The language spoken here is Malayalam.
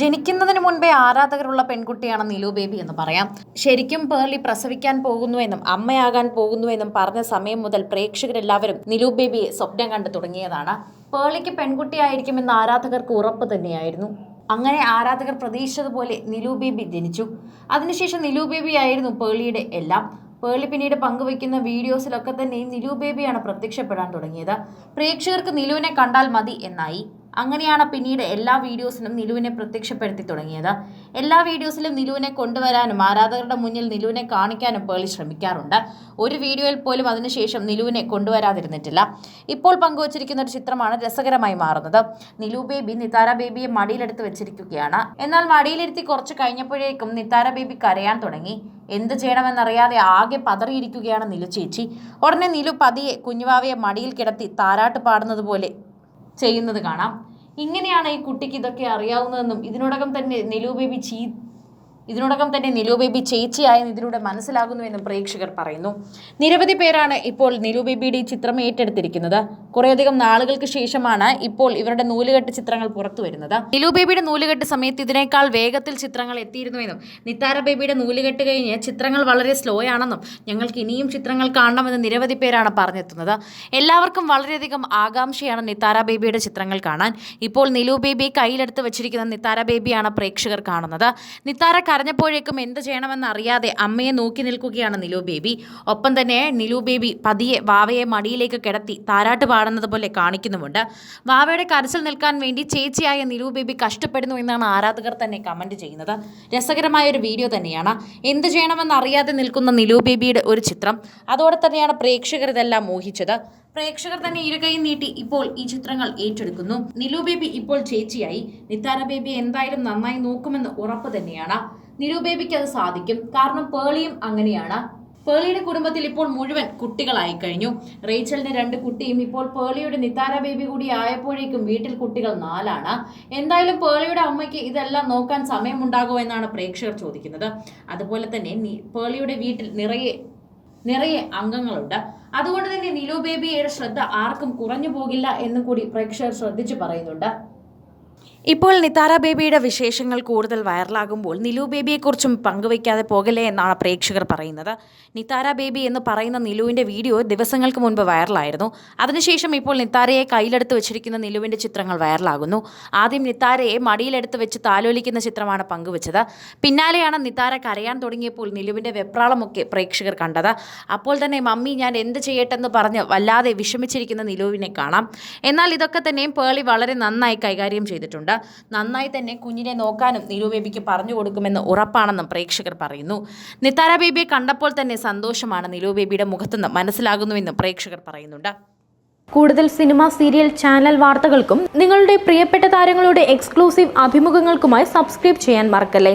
ജനിക്കുന്നതിന് മുൻപേ ആരാധകരുള്ള പെൺകുട്ടിയാണ് നിലു ബേബി എന്ന് പറയാം. ശരിക്കും പേർലി പ്രസവിക്കാൻ പോകുന്നുവെന്നും അമ്മയാകാൻ പോകുന്നുവെന്നും പറഞ്ഞ സമയം മുതൽ പ്രേക്ഷകരെല്ലാവരും നിലു ബേബിയെ സ്വപ്നം കണ്ടു തുടങ്ങിയതാണ്. പേർലിക്ക് പെൺകുട്ടിയായിരിക്കുമെന്ന് ആരാധകർക്ക് ഉറപ്പ് തന്നെയായിരുന്നു. അങ്ങനെ ആരാധകർ പ്രതീക്ഷിച്ചതുപോലെ നിലു ബേബി ജനിച്ചു. അതിനുശേഷം നിലു ബേബി ആയിരുന്നു പേളിയുടെ എല്ലാം. പേളി പിന്നീട് പങ്കുവയ്ക്കുന്ന വീഡിയോസിലൊക്കെ തന്നെ നിലു ബേബിയാണ് പ്രത്യക്ഷപ്പെടാൻ തുടങ്ങിയത്. പ്രേക്ഷകർക്ക് നിലുവിനെ കണ്ടാൽ മതി എന്നായി. അങ്ങനെയാണ് പിന്നീട് എല്ലാ വീഡിയോസിലും നിലുവിനെ പ്രത്യക്ഷപ്പെടുത്തി തുടങ്ങിയത്. എല്ലാ വീഡിയോസിലും നിലുവിനെ കൊണ്ടുവരാനും ആരാധകരുടെ മുന്നിൽ നിലുവിനെ കാണിക്കാനും പേളി ശ്രമിക്കാറുണ്ട്. ഒരു വീഡിയോയിൽ പോലും അതിനുശേഷം നിലുവിനെ കൊണ്ടുവരാതിരുന്നിട്ടില്ല. ഇപ്പോൾ പങ്കുവച്ചിരിക്കുന്ന ഒരു ചിത്രമാണ് രസകരമായി മാറുന്നത്. നിലു ബേബി നിതാര ബേബിയെ മടിയിലെടുത്ത് വെച്ചിരിക്കുകയാണ്. എന്നാൽ മടിയിലിരുത്തി കുറച്ച് കഴിഞ്ഞപ്പോഴേക്കും നിതാര ബേബി കരയാൻ തുടങ്ങി. എന്ത് ചെയ്യണമെന്നറിയാതെ ആകെ പതറിയിരിക്കുകയാണ് നിലു ചേച്ചി. ഉടനെ നിലു പതിയെ കുഞ്ഞുവാവയെ മടിയിൽ കിടത്തി താരാട്ട് പാടുന്നത് പോലെ ചെയ്യുന്നത് കാണാം. ഇങ്ങനെയാണ് ഈ കുട്ടിക്ക് ഇതൊക്കെ അറിയാവുന്നതെന്നും ഇതിനോടകം തന്നെ നിലു ബേബി ചീ ഇതിനോടകം തന്നെ നിലു ബേബി ചേച്ചിയായെന്ന് ഇതിലൂടെ മനസ്സിലാകുന്നുവെന്നും പ്രേക്ഷകർ പറയുന്നു. നിരവധി പേരാണ് ഇപ്പോൾ നിലു ബേബിയുടെ ഈ ചിത്രം ഏറ്റെടുത്തിരിക്കുന്നത്. കുറേയധികം നാളുകൾക്ക് ശേഷമാണ് ഇപ്പോൾ ഇവരുടെ നൂലുകെട്ട് ചിത്രങ്ങൾ പുറത്തു വരുന്നത്. നിലു ബേബിയുടെ നൂലുകെട്ട് സമയത്ത് ഇതിനേക്കാൾ വേഗത്തിൽ ചിത്രങ്ങൾ എത്തിയിരുന്നുവെന്നും നിത്താര ബേബിയുടെ നൂലുകെട്ട് കഴിഞ്ഞ് ചിത്രങ്ങൾ വളരെ സ്ലോ ആണെന്നും ഞങ്ങൾക്ക് ഇനിയും ചിത്രങ്ങൾ കാണണമെന്ന് നിരവധി പേരാണ് പറഞ്ഞെത്തുന്നത്. എല്ലാവർക്കും വളരെയധികം ആകാംക്ഷയാണ് നിത്താര ബേബിയുടെ ചിത്രങ്ങൾ കാണാൻ. ഇപ്പോൾ നിലു ബേബി കയ്യിലെടുത്ത് വെച്ചിരിക്കുന്ന നിത്താര ബേബിയാണ് പ്രേക്ഷകർ കാണുന്നത്. നിത്താര കരഞ്ഞപ്പോഴേക്കും എന്ത് ചെയ്യണമെന്ന് അറിയാതെ അമ്മയെ നോക്കി നിൽക്കുകയാണ് നിലു ബേബി. ഒപ്പം തന്നെ നിലു ബേബി പതിയെ വാവയെ മടിയിലേക്ക് കിടത്തി താരാട്ട് പാടുന്നത് പോലെ കാണിക്കുന്നുമുണ്ട്. വാവയുടെ കരച്ചിൽ നിൽക്കാൻ വേണ്ടി ചേച്ചിയായ നിലു ബേബി കഷ്ടപ്പെടുന്നു എന്നാണ് ആരാധകർ തന്നെ കമന്റ് ചെയ്യുന്നത്. രസകരമായ ഒരു വീഡിയോ തന്നെയാണ്. എന്ത് ചെയ്യണമെന്ന് അറിയാതെ നിൽക്കുന്ന നിലു ബേബിയുടെ ഒരു ചിത്രം. അതോടെ തന്നെയാണ് പ്രേക്ഷകർ ഇതെല്ലാം മോഹിച്ചത്. പ്രേക്ഷകർ തന്നെ ഇരുകൈ നീട്ടി ഇപ്പോൾ ഈ ചിത്രങ്ങൾ ഏറ്റെടുക്കുന്നു. നിലു ബേബി ഇപ്പോൾ ചേച്ചിയായി. നിത്താര ബേബി എന്തായാലും നന്നായി നോക്കുമെന്ന് ഉറപ്പ് തന്നെയാണ്. നിലു ബേബിക്ക് അത് സാധിക്കും. കാരണം പേളിയും അങ്ങനെയാണ്. പേളിയുടെ കുടുംബത്തിൽ ഇപ്പോൾ മുഴുവൻ കുട്ടികളായി കഴിഞ്ഞു. റേച്ചലിന്റെ രണ്ട് കുട്ടിയും ഇപ്പോൾ പേളിയുടെ നിത്താര ബേബി കൂടി ആയപ്പോഴേക്കും വീട്ടിൽ കുട്ടികൾ നാലാണ്. എന്തായാലും പേളിയുടെ അമ്മയ്ക്ക് ഇതെല്ലാം നോക്കാൻ സമയമുണ്ടാകുമോ എന്നാണ് പ്രേക്ഷകർ ചോദിക്കുന്നത്. അതുപോലെ തന്നെ പേളിയുടെ വീട്ടിൽ നിറയെ നിറയെ അംഗങ്ങളുണ്ട്. അതുകൊണ്ട് തന്നെ നിലു ബേബിയുടെ ശ്രദ്ധ ആർക്കും കുറഞ്ഞു പോകില്ല എന്നും കൂടി പ്രേക്ഷകർ ശ്രദ്ധിച്ചു പറയുന്നുണ്ട്. ഇപ്പോൾ നിതാര ബേബിയുടെ വിശേഷങ്ങൾ കൂടുതൽ വൈറലാകുമ്പോൾ നിലു ബേബിയെക്കുറിച്ചും പങ്കുവയ്ക്കാതെ പോകലേ എന്നാണ് പ്രേക്ഷകർ പറയുന്നത്. നിതാര ബേബി എന്ന് പറയുന്ന നിലുവിന്റെ വീഡിയോ ദിവസങ്ങൾക്ക് മുൻപ് വൈറലായിരുന്നു. അതിനുശേഷം ഇപ്പോൾ നിത്താരയെ കയ്യിലെടുത്ത് വെച്ചിരിക്കുന്ന നിലുവിന്റെ ചിത്രങ്ങൾ വൈറലാകുന്നു. ആദ്യം നിത്താരയെ മടിയിലെടുത്ത് വെച്ച് താലോലിക്കുന്ന ചിത്രമാണ് പങ്കുവച്ചത്. പിന്നാലെയാണ് നിതാര കരയാൻ തുടങ്ങിയപ്പോൾ നിലുവിന്റെ വെപ്രാളമൊക്കെ പ്രേക്ഷകർ കണ്ടത്. അപ്പോൾ തന്നെ മമ്മി ഞാൻ എന്ത് ചെയ്യട്ടെന്ന് പറഞ്ഞ് വല്ലാതെ വിഷമിച്ചിരിക്കുന്ന നിലുവിനെ കാണാം. എന്നാൽ ഇതൊക്കെ തന്നെയും പേളി വളരെ നന്നായി കൈകാര്യം ചെയ്തിട്ടുണ്ട്. നന്നായി തന്നെ കുഞ്ഞിനെ നോക്കാനും നീരു ബേബിക്ക് പറഞ്ഞു കൊടുക്കുമെന്ന് ഉറപ്പാണെന്നും പ്രേക്ഷകർ പറയുന്നു. നിത്താര ബേബിയെ കണ്ടപ്പോൾ തന്നെ സന്തോഷമാണ് നിലു ബേബിയുടെ മുഖത്തുനിന്ന് മനസ്സിലാകുന്നുവെന്നും പ്രേക്ഷകർ പറയുന്നുണ്ട്. കൂടുതൽ സിനിമ സീരിയൽ ചാനൽ വാർത്തകൾക്കും നിങ്ങളുടെ പ്രിയപ്പെട്ട താരങ്ങളുടെ എക്സ്ക്ലൂസീവ് അഭിമുഖങ്ങൾക്കുമായി സബ്സ്ക്രൈബ് ചെയ്യാൻ മറക്കല്ലേ?